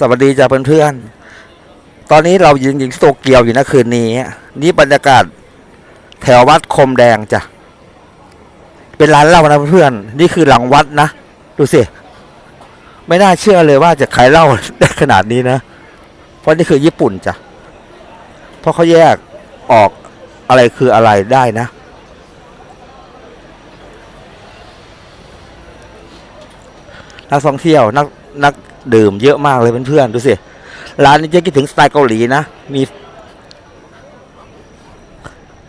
สวัสดีจ้าเพื่อนๆ ตอนนี้เรายืนอยู่ที่โตเกียวอยู่นะคืนนี้ นี่บรรยากาศแถววัดคมแดงจ้ะ เป็นร้านเหล้านะเพื่อนๆ นี่คือหลังวัดนะ ดูสิ ไม่น่าเชื่อเลยว่าจะขายเหล้าได้ขนาดนี้นะ เพราะนี่คือญี่ปุ่นจ้ะ เพราะเขาแยกออกอะไรคืออะไรได้นะนักท่องเที่ยวนักนัก ดื่มเยอะมากเลยเพื่อนๆดูสิร้านนี้จะคิดถึงสไตล์เกาหลีนะมี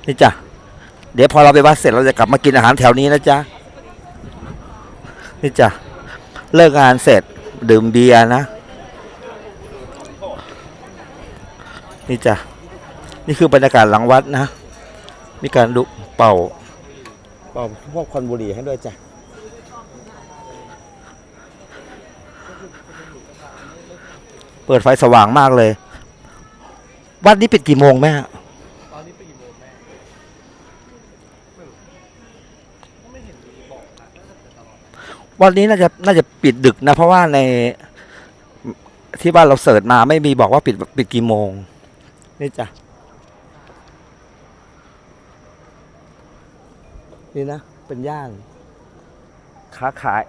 นี่จ้ะเดี๋ยวพอเราไปวัดเสร็จเราจะกลับมากินอาหารแถวนี้นะจ๊ะนี่จ้ะเลิกงานเสร็จดื่มเบียร์นะ นี่จ้ะนี่คือบรรยากาศหลังวัดนะ มีการดุเป่าเป่าพวกควันบุหรี่ให้ด้วยจ้ะ เปิดไฟสว่างมากเลย วัดนี้ปิดกี่โมงแม่ตอนนี้ไปกี่โมงแม่ไม่เห็นมีบอกนะวันนี้น่าจะน่าจะปิดดึกนะ เพราะว่าในที่บ้านเราเสิร์ชมาไม่มีบอกว่าปิดปิดกี่โมง นี่จ้ะ นี่นะ เป็นย่านค้าขาย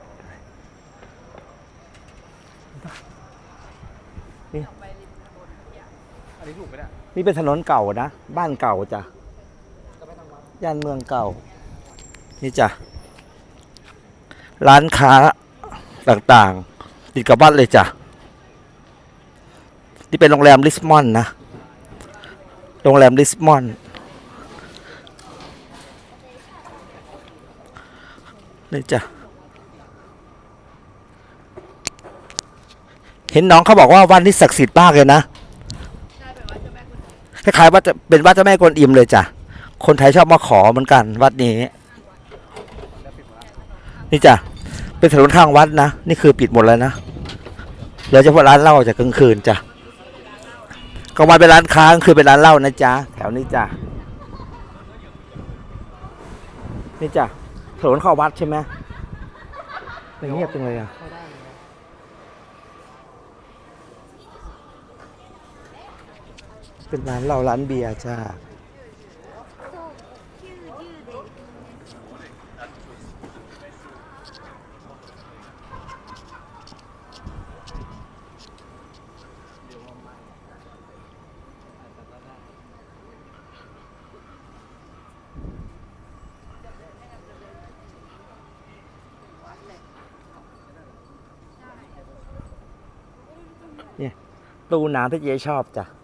อั นนี้ถูกไหมเนี่ยนี่เป็นถนนเก่านะ บ้านเก่าจ้ะย่านเมืองเก่า นี่จ้ะ ร้านค้าต่างๆ ติดกับบ้านเลยจ้ะ นี่เป็นโรงแรมลิสมอนนะ โรงแรมลิสมอน นี่จ้ะ เห็นน้องเขาบอกว่าวันนี้ศักดิ์สิทธิ์มากเลยนะ คล้ายๆว่าจะเป็นวัดเจ้าแม่กวนอิมเลยจ้ะ คนไทยชอบมาขอเหมือนกัน วัดนี้ นี่จ้ะ เป็นถนนข้างวัดนะ นี่คือปิดหมดแล้วนะเหลือเฉพาะร้านเหล้าจากกลางคืนจ้ะกลางวันเป็นร้านค้ากลางคืนเป็นร้านเหล้านะจ๊ะ แถวนี้จ้ะ นี่จ้ะ ถนนเข้าวัดใช่ไหมเงียบจังเลยอะ เป็นร้านเหล้าร้านเบียร์จ้าตู้น้ำที่เจ๊ชอบจ้ะ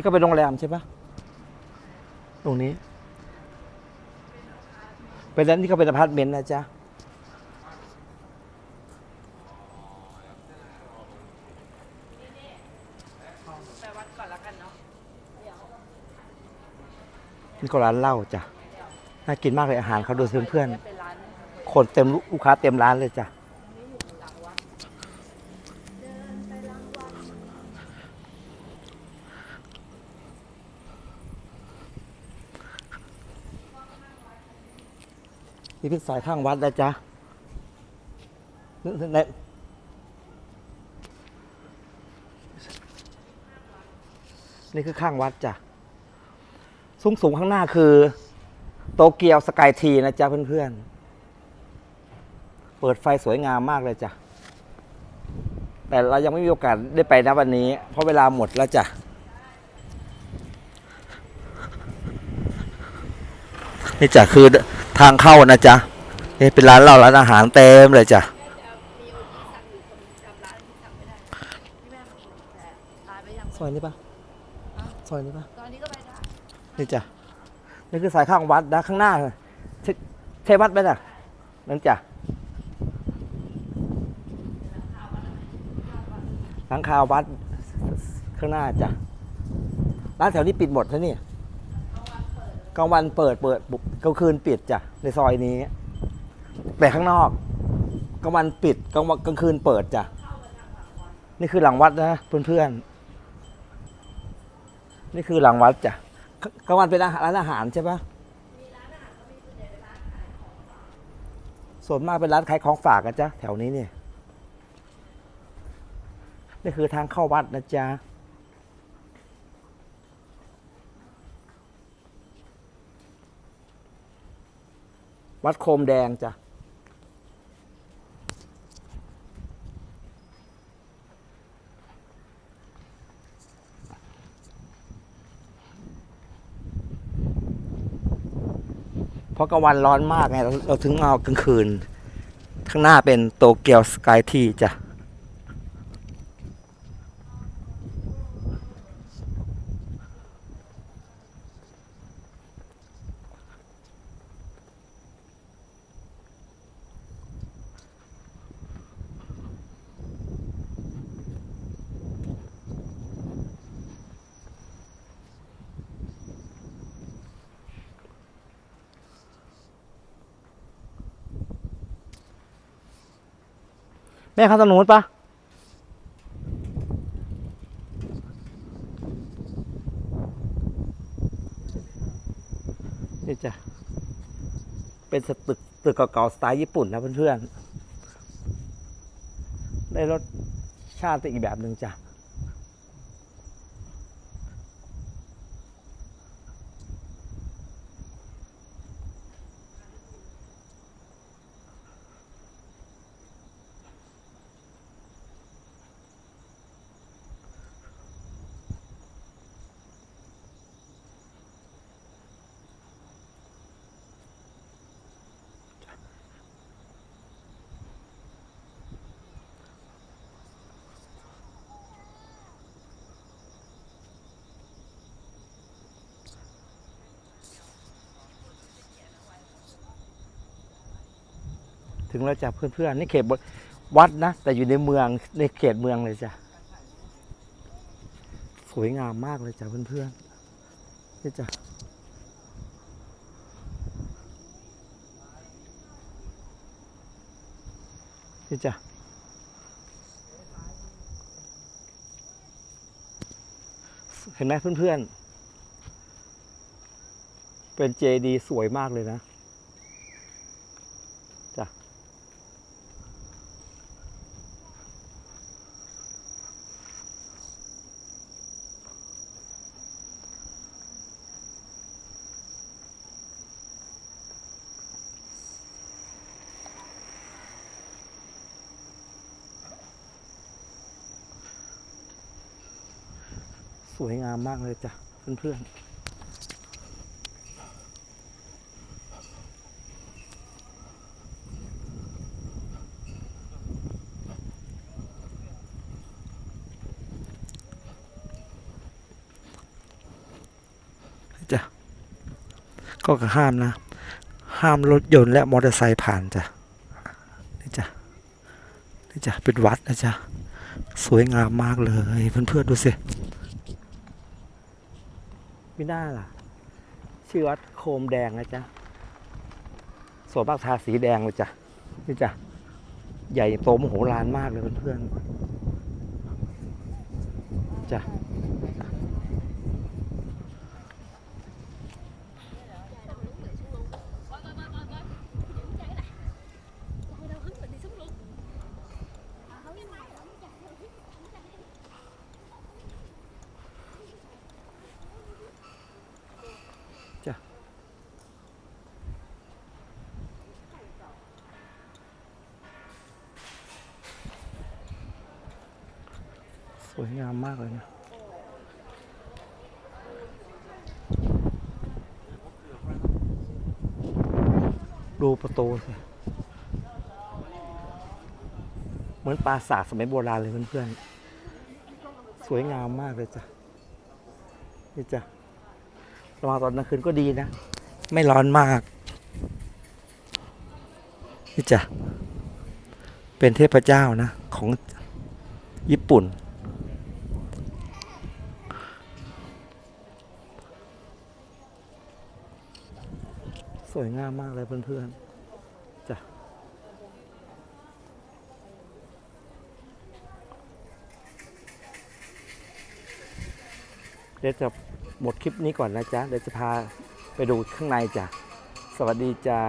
นี่ก็เป็นโรงแรมใช่ปะตรงนี้เป็นแล้วนี่ก็เป็นอพาร์ตเมนต์นะจ๊ะนี่ก็ร้านเหล้าจ้ะ น่ากินมากเลยอาหารเขาดูเพื่อนๆคนเต็มลูกค้าเต็มร้านเลยจ้ะ นี่เป็นสายข้างวัดนะจ๊ะในนี่คือข้างวัดจ้ะ สูงสูงข้างหน้าคือ โตเกียวสกายทีนะจ๊ะเพื่อนๆ เปิดไฟสวยงามมากเลยจ้ะ แต่เรายังไม่มีโอกาสได้ไปนะวันนี้ เพราะเวลาหมดแล้วจ้ะนี่จ้ะคือ ทางเข้านะจ๊ะนี่เป็นร้านเหล้าร้านอาหารเต็มเลยจ้ะซอยนี้ปะซอยนี้ปะตอนนี้ก็ไปได้นี่จ้ะนี่คือสายข้างวัดนะข้างหน้าใช่วัดไหมน่ะนั่นจ้ะหลังคาวัดข้างหน้าจ้ะร้านแถวนี้ปิดหมดแล้วนี่ ลางวันเปิดเปิดบุกกลางคืนปิดจ้ะในซอยนี้ แต่ข้างนอกกลางวันปิดกลางวันกลางคืนเปิดจ้ะนี่คือหลังวัดนะเพื่อนๆนี่คือหลังวัดจ้ะกลางวันเป็นอาหารร้านอาหารใช่ปะส่วนมากเป็นร้านขายของฝากกันจ้ะแถวนี้เนี่ยนี่คือทางเข้าวัดนะจ๊ะ วัดโคมแดงจ้ะเพราะกลางวันร้อนมากไงเราเราถึงเอากลางคืน ข้างหน้าเป็นโตเกียวสกายทีจ้ะ แม่ข้าตรงนู้นปะนี่จ้ะ เป็นสตึกตึกเก่าๆสไตล์ญี่ปุ่นนะเพื่อนๆ ได้รสชาติอีกแบบหนึ่งจ้ะ ถึงแล้วจ้ะเพื่อนๆนี่เขตวัดนะ แต่อยู่ในเมืองในเขตเมืองเลยจ้ะสวยงามมากเลยจ้ะเพื่อนๆนี่จ้ะนี่จ้ะเห็นไหมเพื่อนๆ เป็นเจดีสวยมากเลยนะ สวยงามมากเลยจ้ะเพื่อนๆจ้ะก็ห้ามนะ ห้ามรถยนต์และมอเตอร์ไซค์ผ่านจ้ะนี่จ้ะนี่จ้ะเป็นวัดนะจ๊ะสวยงามมากเลยเพื่อนๆดูสิ ม่น่าล่ะ ชื่อวัดโคมแดงนะจ๊ะสวนมากทาสีแดงเลยจ้ะนี่จ้ะใหญ่โตมโหฬารมากเลยเพื่อนๆจ้ะ สวยงามมากเลยนะดูประตูสิเหมือนปราสาทสมัยโบราณเลยเพื่อนๆ สวยงามมากเลยจ้ะ นี่จ้ะระหว่างตอนกลางคืนก็ดีนะ ไม่ร้อนมาก นี่จ้ะ เป็นเทพเจ้านะ ของญี่ปุ่น สวยงามมากเลยเพื่อนๆจ้ะเดี๋ยวจะหมดคลิปนี้ก่อนนะจ๊ะ เดี๋ยวจะพาไปดูข้างในจ้ะ สวัสดีจ้า